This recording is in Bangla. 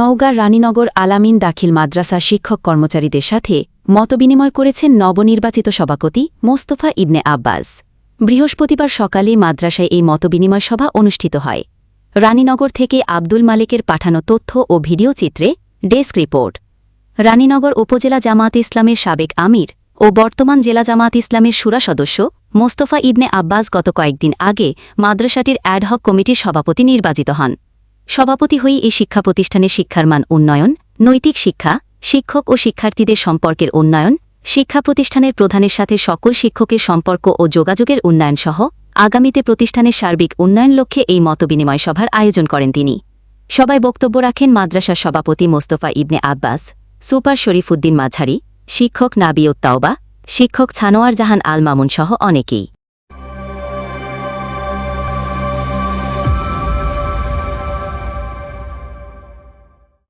নওগাঁর রানীনগর আলামিন দাখিল মাদ্রাসা শিক্ষক কর্মচারীদের সাথে মতবিনিময় করেছেন নবনির্বাচিত সভাপতি মোস্তফা ইবনে আব্বাস। বৃহস্পতিবার সকালে মাদ্রাসায় এই মতবিনিময় সভা অনুষ্ঠিত হয়। রানীনগর থেকে আব্দুল মালিকের পাঠানো তথ্য ও ভিডিও চিত্রে ডেস্ক রিপোর্ট। রানীনগর উপজেলা জামাত ইসলামের সাবেক আমির ও বর্তমান জেলা জামাত ইসলামের সুরা সদস্য মোস্তফা ইবনে আব্বাস গত কয়েকদিন আগে মাদ্রাসাটির অ্যাডহক কমিটির সভাপতি নির্বাচিত হন। সভাপতি হয়ে এই শিক্ষা প্রতিষ্ঠানের শিক্ষার মান উন্নয়ন, নৈতিক শিক্ষা, শিক্ষক ও শিক্ষার্থীদের সম্পর্কের উন্নয়ন শিক্ষা প্রতিষ্ঠানের প্রধানের সাথে সকল শিক্ষকের সম্পর্ক ও যোগাযোগের উন্নয়ন সহ আগামীতে প্রতিষ্ঠানের সার্বিক উন্নয়ন লক্ষ্যে এই মতবিনিময় সভার আয়োজন করেন তিনি। সবাই বক্তব্য রাখেন মাদ্রাসার সভাপতি মোস্তফা ইবনে আব্বাস, সুপার শরীফুদ্দিন মাঝারি, শিক্ষক নাবিউত তাওবা, শিক্ষক ছানোয়ার জাহান আল মামুন সহ অনেকেই।